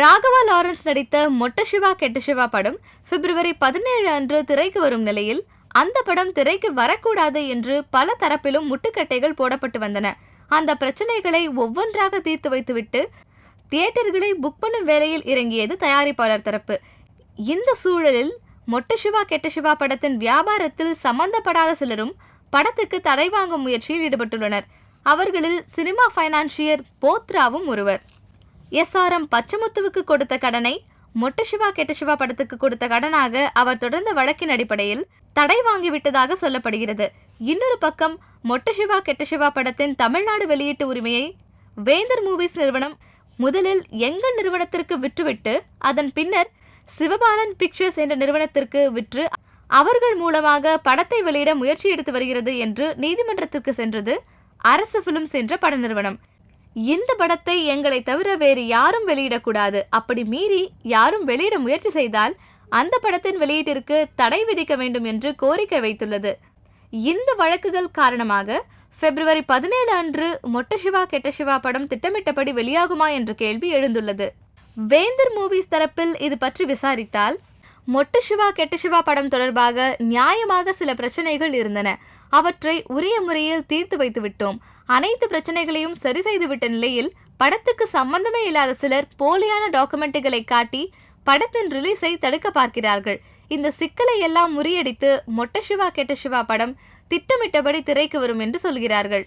Raghava Lawrence நடித்த மொட்ட சிவா கெட்ட சிவா படம் பிப்ரவரி பதினேழு அன்று திரைக்கு வரும் நிலையில் அந்த படம் திரைக்கு வரக்கூடாது என்று பல தரப்பிலும் முட்டுக்கட்டைகள் போடப்பட்டு வந்தன. அந்த பிரச்சனைகளை ஒவ்வொன்றாக தீர்த்து வைத்துவிட்டு தியேட்டர்களை புக் பண்ணும் வேலையில் இறங்கியது தயாரிப்பாளர் தரப்பு. இந்த சூழலில் மொட்ட சிவா கெட்ட சிவா படத்தின் வியாபாரத்தில் சம்பந்தப்படாத சிலரும் படத்துக்கு தடை வாங்கும் முயற்சியில் ஈடுபட்டுள்ளனர். அவர்களில் சினிமா ஃபைனான்சியர் போத்ராவும் ஒருவர். எஸ்ஆர்எம் பச்சமுத்துவுக்கு கொடுத்த கடனை மொட்ட சிவா கெட்ட சிவா படத்துக்கு கொடுத்த கடனாக அவர் தொடர்ந்த வழக்கின் அடிப்படையில் தடை வாங்கிவிட்டதாக சொல்லப்படுகிறது. இன்னொரு பக்கம் மொட்ட சிவா கெட்ட சிவா படத்தின் தமிழ்நாடு வெளியீட்டு உரிமையை வேந்தர் மூவிஸ் நிறுவனம் முதலில் எங்கள் நிறுவனத்திற்கு விற்றுவிட்டு அதன் பின்னர் சிவபாலன் பிக்சர்ஸ் என்ற நிறுவனத்திற்கு விற்று அவர்கள் மூலமாக படத்தை வெளியிட முயற்சி எடுத்து வருகிறது என்று நீதிமன்றத்திற்கு சென்றது அரசு பிலிம்ஸ் என்ற பட நிறுவனம். இந்த படத்தை எங்களை தவிர வேறு யாரும் வெளியிடக்கூடாது. அப்படி மீறி யாரும் வெளியிட முயற்சி செய்தால் அந்த படத்தின் வெளியீட்டிற்கு தடை விதிக்க வேண்டும் என்று கோரிக்கை வைத்துள்ளது. இந்த வழக்குகள் காரணமாக பிப்ரவரி பதினேழு அன்று மொட்ட சிவா கெட்ட சிவா படம் திட்டமிட்டபடி வெளியாகுமா என்ற கேள்வி எழுந்துள்ளது. வேந்தர் மூவிஸ் தரப்பில் இது பற்றி விசாரித்தால் மொட்டு சிவா கெட்ட சிவா படம் தொடர்பாக நியாயமாக சில பிரச்சனைகள் இருந்தன. அவற்றை உரிய முறையில் தீர்த்து வைத்து விட்டோம். அனைத்து பிரச்சனைகளையும் சரி செய்துவிட்ட நிலையில் படத்துக்கு சம்பந்தமே இல்லாத சிலர் போலியான டாக்குமெண்ட்டுகளை காட்டி படத்தின் ரிலீஸை தடுக்க பார்க்கிறார்கள். இந்த சிக்கலை எல்லாம் முறியடித்து மொட்ட சிவா கெட்ட சிவா படம் திட்டமிட்டபடி திரைக்கு வரும் என்று சொல்கிறார்கள்.